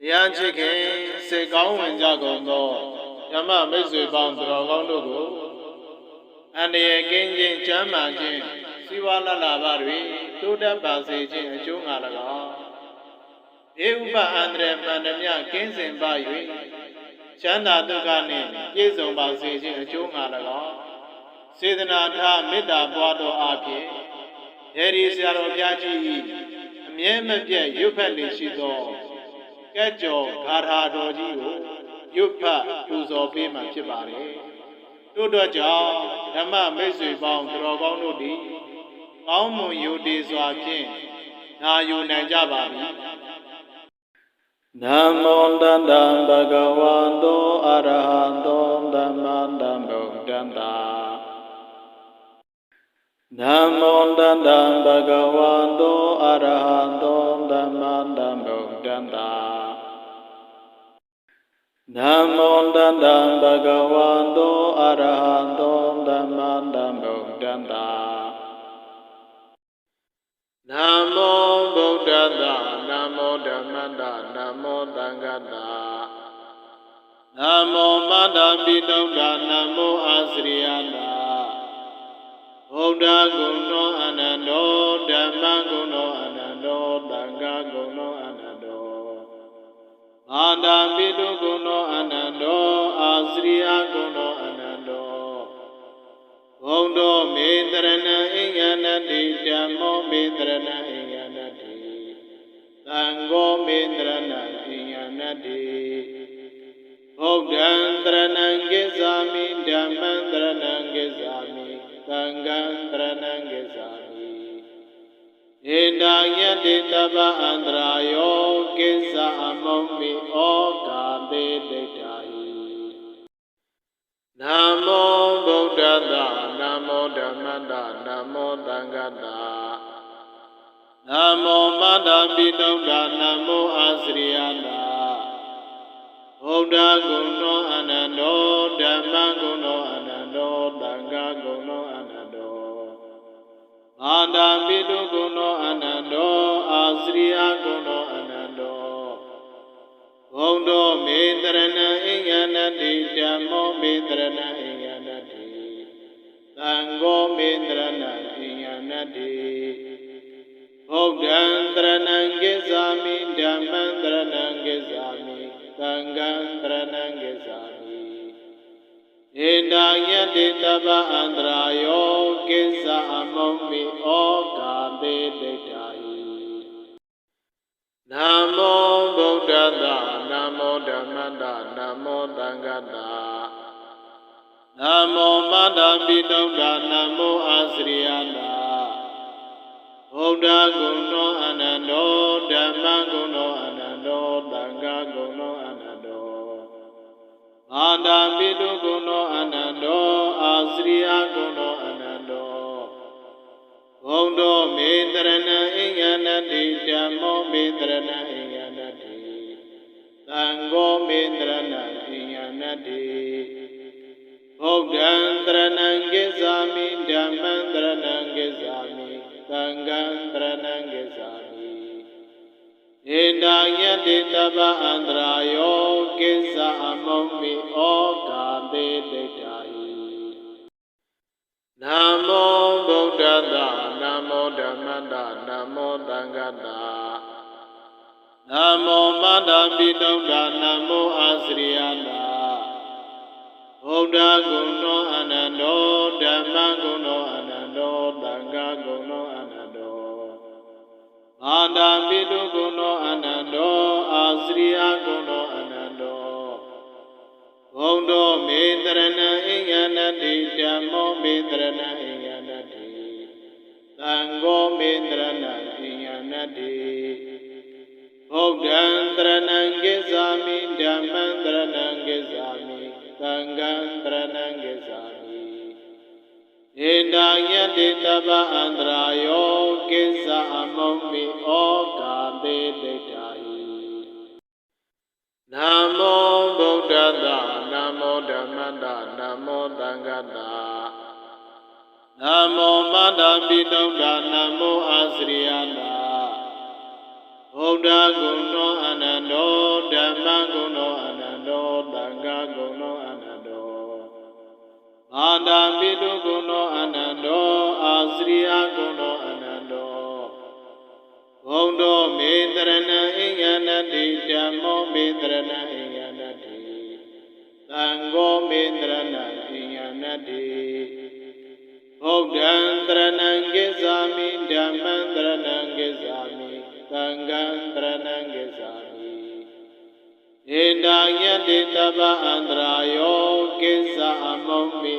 တရားချစ်ခင်စေကောင်းဝင်ကြကုန်သောဓမ္မမိတ်ဆွေပေါင်းသူတော်ကောင်းတို့ကိုအန္တရာယ်ကင်းခြင်းချမ်းသာခြင်းစီဝါလလာပါတွေတိုးတက်ပါစေခြင်းအကျိုးငါ၎င်းဧဥပအန္တရာယ်မှန်သမျှကင်းစင်ပါ၍ချမ်းသာဒုက္ခနှင့်ပြည့်စုံပါစေခြင်းအကျိုးငါ၎င်းစေတနာထားမေတ္တာပွားတော်အဖြစ်ယေရီဆရာတော်ဘုရားကြီး၏အမြဲမပြတ်ရွတ်ဖက်နေရှိသော ကဲ့ကြော်ဂါထာတော်ကြီးကိုရွတ်ဖတ်ပူဇော်ပေးမှဖြစ်ပါတယ်။တို့တော့ကြောင့်ဓမ္မမိတ်ဆွေပေါင်းသူတော်ကောင်းတို့သည်ကောင်းမွန်ယုတည်စွာဖြင့်နာယူနိုင်ကြပါပြီ။နမောတတ္တံဘဂဝန္တောအရဟံတောသမ္မာသမ္ဗုဒ္ဓံတာနမောတတ္တံဘဂဝန္တောအရဟံတောသမ္မာသမ္ဗုဒ္ဓံတာနမောတတံဘဂဝန္တောအရဟံတောသမ္မာသမ္ဗုဒ္ဓံတာနမောဗုဒ္ဓတနမောဓမ္မတနမောသံဃတနမောမတ္တပိတုဒ္ဓနမောအာစရိယနာဗုဒ္ဓဂုဏောအနန္တောဓမ္မဂုဏောအနန္တောသံဃ အာတံပိတုကုဏောအနန္တောအာစရိယကုဏောအနန္တောဘုံတော်မေတရဏံအိယနတိဓမ္မောမေတရဏံအိယနတိသံဃောမေတရဏံအိယနတိဘုဒ္ဓံတရဏံကိသာမိဓမ္မံတရဏံကိသာမိသံဃံတရဏံကိသာမိဧတာယတိတပအန္တရာယော ကိစ္စအမုံမိဩကာသေတိတ္တာဟိနမောဗုဒ္ဓတနမောဓမ္မတနမောသံဃတနမောမတ္တပိတုဒ္ဓနမောအာစရိယနာဗုဒ္ဓဂုဏောအနန္တောဓမ္မဂုဏောအနန္တောသံဃဂုဏောအနန္တောအာတံပိတုကုဏောအနန္တောအာစရိယကုဏောအနန္တောဘုံ တော်မေတရဏံအိယနတိဓမ္မောမေတရဏံအိယနတိသံဃောမေတရဏံအိယနတိဘုဒ္ဓံတရဏံကိသာမိဓမ္မံတရဏံကိသာမိသံဃံတရဏံကိသာမိဧတာယတိတပအန္တရာယောကိစ္စအမုံမိဩကာသေတိတ္တာ မောမတ္တပိတုဒ္ဓနမောအာစရိယနာဗုဒ္ဓဂုဏောအနန္တောဓမ္မဂုဏောအနန္တောသံဃဂုဏောအနန္တောအာတံပိတုကုဏောအနန္တောအာစရိယကုဏောအနန္တောဘုံတော်မေတရဏံအိယနတိဓမ္မောမေတရဏံအိယနတိသံဃောမေတရဏံအိယနတိဘုဒ္ဓံ တရဏံကိသာမိဓမ္မံတရဏံကိသာမိသံဃံတရဏံကိသာမိဧတာယတိတပအန္တရာယောကိစ္စအမုံမိဩကာသေတိတ္တာဟိနမောဗုဒ္ဓတနမောဓမ္မတနမောသံဃတနမောမတ္တပိတုဒ္ဓနမောအာစရိယနာ ဗုဒ္ဓဂုဏောအနန္တောဓမ္မဂုဏောအနန္တောသံဃဂုဏောအနန္တောအာတံပိတုကုဏောအနန္တောအာစရိယကုဏောအနန္တောဘုံတော်မေတရဏံအိယနတိဓမ္မောမေတရဏံအိယနတိသံဃောမေတရဏံအိယနတိဘုဒ္ဓံတရဏံကိသာမိဓမ္မံတရဏံကိသာမိ သံဃံတရဏံကိသာမိဧတာယတိတပအန္တရာယောကိစ္စအမုံမိဩကာသေတိတ္တာဟိနမောဗုဒ္ဓတနမောဓမ္မတနမောသံဃတနမောမတ္တပိတုဒ္ဓနမောအာစရိယနာဗုဒ္ဓဂုဏောအနန္တောဓမာ တံပိတုကုဏောအနန္တောအာစရိယကုဏောအနန္တောဘုံတော်မေတရဏံဣယနတိဓမ္မောမေတရဏံဣယနတိသံဃောမေတရဏံဣယနတိဘုဒ္ဓံတရဏံကိသာမိဓမ္မံတရဏံကိသာမိသံဃံတရဏံကိသာမိဧတံယတိတပ္ပအန္တရာယောကိစ္စအမုံမိ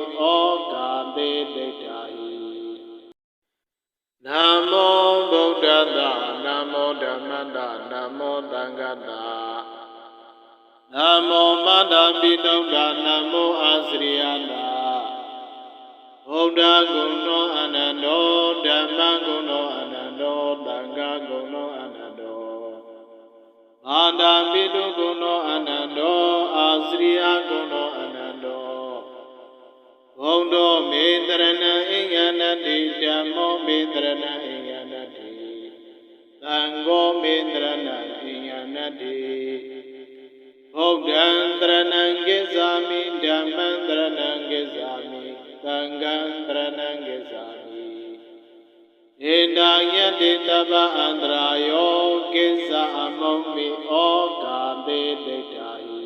မတ္တပိတုဒ္ဓနမောအာစရိယနာဗုဒ္ဓဂုဏောအနန္တောဓမ္မဂုဏောအနန္တောသံဃဂုဏောအနန္တောအာတံပိတုကုဏောအနန္တောအာစရိယကုဏောအနန္တောဘုံတော်မေတရဏံဣယနတိဓမ္မောမေတရဏံဣယနတိသံဃောမေတရဏံဣယနတိ ဘုဒ္ဓံတရဏံကိသာမိဓမ္မံတရဏံကိသာမိသံဃံတရဏံကိသာမိဧတံယတိတပ္ပအန္တရာယောကိစ္စအမုံမိဩကာတေတိတ္တာဟိ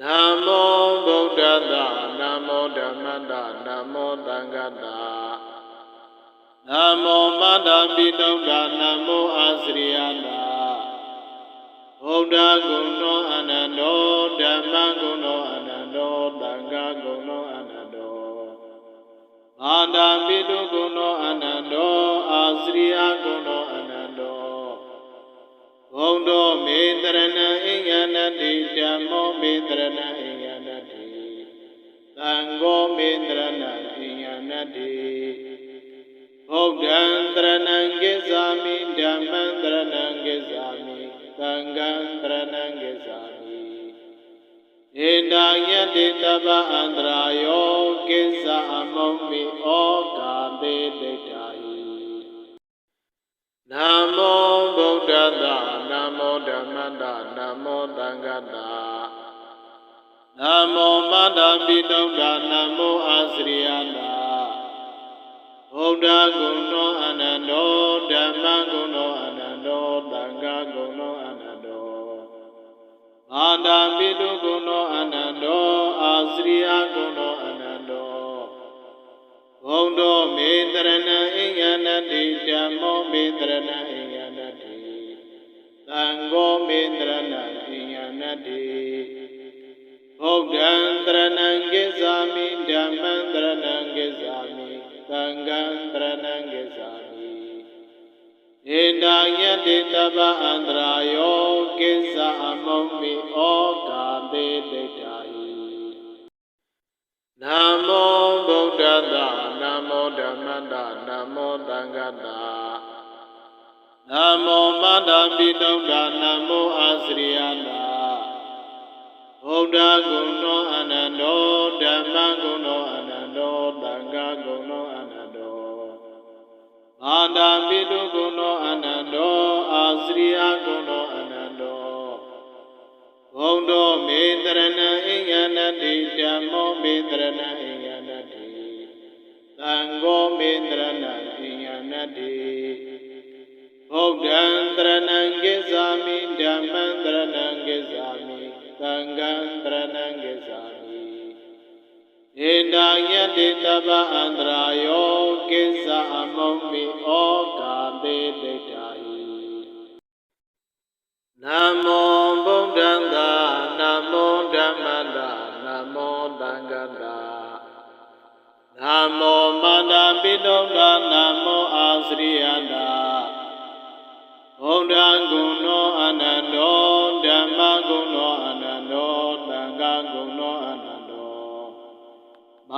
နမောဗုဒ္ဓတ္တနမောဓမ္မတ္တနမောသံဃတ္တနမောမတ္တပိတုဒ္ဓနမောအာစရိယနာ ဗုဒ္ဓဂုဏောအနန္တောဓမ္မဂုဏောအနန္တောသံဃဂုဏောအနန္တောအာတံပိတုကုဏောအနန္တောအာစရိယကုဏောအနန္တောဘုံတော်မေတရဏံဣယနတိဓမ္မောမေတရဏံဣယနတိသံဃောမေတရဏံဣယနတိဘုဒ္ဓံတရဏံကိသာမိဓမ္မံတရဏံကိသာမိ သံဃံတရဏံကိသာမိဧတံယတိတပ္ပအန္တရာယောကိစ္စအမုံမိဩကာတေတိတ္တာဟိနမောဗုဒ္ဓတ္တနမောဓမ္မတ္တနမောသံဃတ္တနမောမတ္တပိတုဒ္ဓနမောအာစရိယနာဗုဒ္ဓဂုဏောအနန္တောဓမ္မဂုဏောအနန္တောသံဃဂုဏောအနန္တော အာတံပိတုကုဏောအနန္တောအာစရိယကုဏောအနန္တောဘုံတော်မေတရဏံဣယနတိဓမ္မောမေတရဏံဣယနတိသံဃောမေတရဏံဣယနတိဘုဒ္ဓံတရဏံကိသာမိဓမ္မံတရဏံကိသာမိသံဃံတရဏံကိသာမိ ဧတံယတိတပ္ပအန္တရာယောကိစ္စအမုံမိဩကာတေတိတ္တာဟိနမောဗုဒ္ဓတ္တနမောဓမ္မတ္တနမောသံဃတ္တနမောမတ္တပိတုဒ္ဓနမောအာစရိယနာဗုဒ္ဓဂုဏောအနန္တောဓမ္မဂုဏော အာတံပိတုကုဏောအနန္တောအာစရိယကုဏောအနန္တောဘုံတော်မေတရဏံဣယနတိဓမ္မောမေတရဏံဣယနတိသံဃောမေတရဏံဣယနတိဘုဒ္ဓံတရဏံကိသာမိဓမ္မံတရဏံကိသာမိသံဃံတရဏံကိသာမိဧတံယတိတပ္ပအန္တရာယော ကိစ္စအမုံမိဩကာတေတိတ္တာဟိနမောဗုဒ္ဓံသာနမောဓမ္မတာနမောသံဃတာနမောမန္တပိတုဒ္ဓနမောအာစရိယတာဘုဒ္ဓံဂုဏော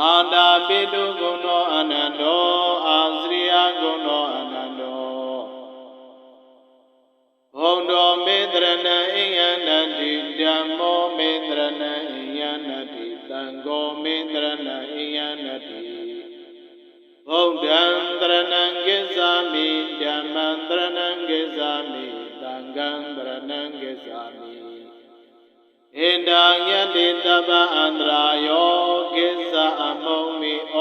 မာတာပိတုဂုဏောအနန္တောအာစရိယဂုဏောအနန္တောဘုံတော်မေတရဏံဣယနတိဓမ္မောမေတရဏံဣယနတိသံဃောမေတရဏံဣယနတိဘုဒ္ဓံတရဏံကိသာမိဓမ္မံတရဏံကိသာမိသံဃံတရဏံကိသာမိ ဣဒံယတိတပ္ပအန္တရာယောကိစ္စအမုံမိဩ